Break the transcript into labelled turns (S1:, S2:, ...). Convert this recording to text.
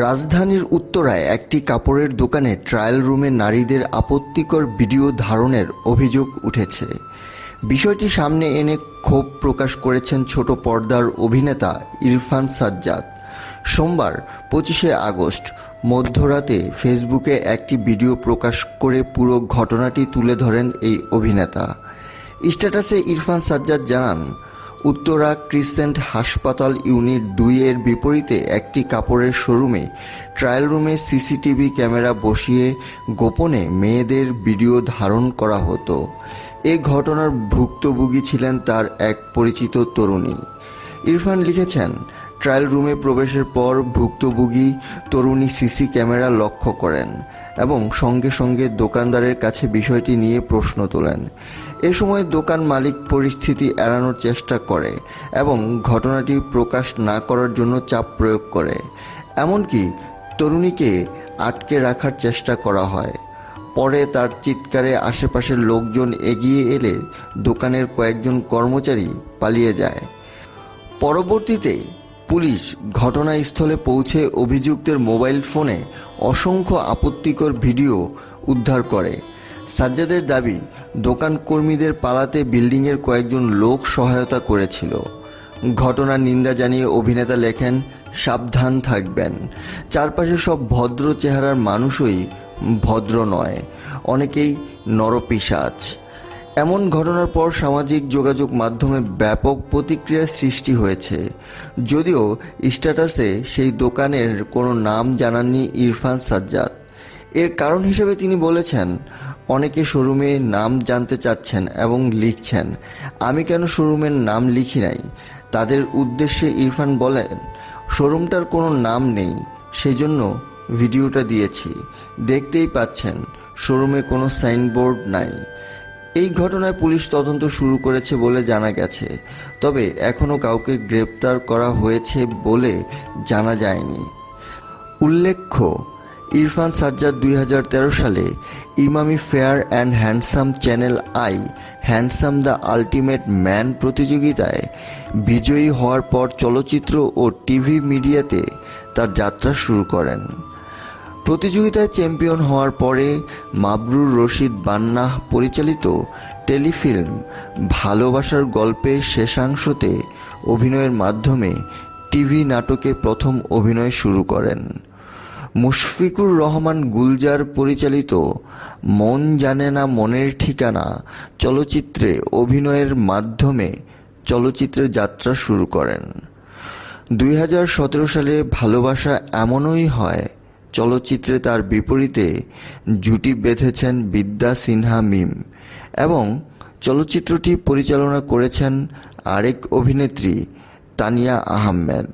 S1: রাজধানীর উত্তরায় একটি কাপড়ের দোকানে ট্রায়াল রুমে নারীদের আপত্তিকর ভিডিও ধারণের অভিযোগ উঠেছে। বিষয়টি সামনে এনে ক্ষোভ প্রকাশ করেছেন ছোট পর্দার অভিনেতা ইরফান সাজ্জাদ। সোমবার পঁচিশে আগস্ট মধ্যরাতে ফেসবুকে একটি ভিডিও প্রকাশ করে পুরো ঘটনাটি তুলে ধরেন এই অভিনেতা। স্ট্যাটাসে ইরফান সাজ্জাদ জানান উত্তরা ক্রিসেন্ট হাসপাতাল ইউনিট দুই এর বিপরীতে একটি কাপড়ের শোরুমে ট্রায়াল রুমে সিসিটিভি ক্যামেরা বসিয়ে গোপনে মেয়েদের ভিডিও ধারণ করা হতো। এ ঘটনার ভুক্তভোগী ছিলেন তার এক পরিচিত তরুণী। ইরফান লিখেছেন ট্রায়াল রুমে প্রবেশের পর ভুক্তভোগী তরুণী সিসি ক্যামেরা লক্ষ্য করেন এবং সঙ্গে সঙ্গে দোকানদারের কাছে বিষয়টি নিয়ে প্রশ্ন তোলেন। এ সময় দোকান মালিক পরিস্থিতি এড়ানোর চেষ্টা করে এবং ঘটনাটি প্রকাশ না করার জন্য চাপ প্রয়োগ করে। এমনকি তরুণীকে আটকে রাখার চেষ্টা করা হয়। পরে তার চিৎকারে আশেপাশের লোকজন এগিয়ে এলে দোকানের কয়েকজন কর্মচারী পালিয়ে যায়। পরবর্তীতে পুলিশ ঘটনাস্থলে পৌঁছে অভিযুক্তের মোবাইল ফোনে অসংখ্য আপত্তিকর ভিডিও উদ্ধার করে। সাজ্জাদের দাবি, দোকান কর্মীদের পালাতে বিল্ডিংয়ের কয়েকজন লোক সহায়তা করেছিল। ঘটনার নিন্দা জানিয়ে অভিনেতা লেখেন, সাবধান থাকবেন। চারপাশে সব ভদ্র চেহারার মানুষই ভদ্র নয়। অনেকেই নরপিসাচ এমন ঘটনার পর সামাজিক যোগাযোগ মাধ্যমে ব্যাপক প্রতিক্রিয়ার সৃষ্টি হয়েছে। যদিও স্ট্যাটাসে সেই দোকানের কোনো নাম জানাননি ইরফান সাজ্জাদ। এর কারণ হিসেবে তিনি বলেছেন, অনেকে শোরুমে নাম জানতে চাচ্ছেন এবং লিখছেন। আমি কেন শোরুমের নাম লিখি নাই? তাদের উদ্দেশ্যে ইরফান বলেন, শোরুমটার কোনো নাম নেই, সেজন্য ভিডিওটা দিয়েছি। দেখতেই পাচ্ছেন, শোরুমে কোনো সাইনবোর্ড নাই। এই ঘটনায় পুলিশ তদন্ত শুরু করেছে বলে জানা গেছে। তবে এখনও কাউকে গ্রেপ্তার করা হয়েছে বলে জানা যায়নি। উল্লেখ্য, ইরফান সাজ্জাদ দুই হাজার তেরো সালে Emami fair and handsome channel I, handsome the ultimate man প্রতিযোগিতায় বিজয়ী হওয়ার পর চলচ্চিত্র ও টিভি মিডিয়াতে তার যাত্রা শুরু করেন। প্রতিযোগিতায় চ্যাম্পিয়ন হওয়ার পরে মাবরুর রশিদ বান্নাহ পরিচালিত টেলিফিল্ম ভালোবাসার গল্পের শেষাংশতে অভিনয়ের মাধ্যমে টিভি নাটকে প্রথম অভিনয় শুরু করেন। মুশফিকুর রহমান গুলজার পরিচালিত মন জানে না মনের ঠিকানা চলচ্চিত্রে অভিনয়ের মাধ্যমে চলচ্চিত্রের যাত্রা শুরু করেন। দুই হাজার সতেরো সালে ভালোবাসা এমনই হয় চলচ্চিত্রে তার বিপরীতে জুটি বেঁধেছেন বিদ্যা সিনহা মিম এবং চলচ্চিত্রটি পরিচালনা করেছেন আরেক অভিনেত্রী তানিয়া আহমেদ।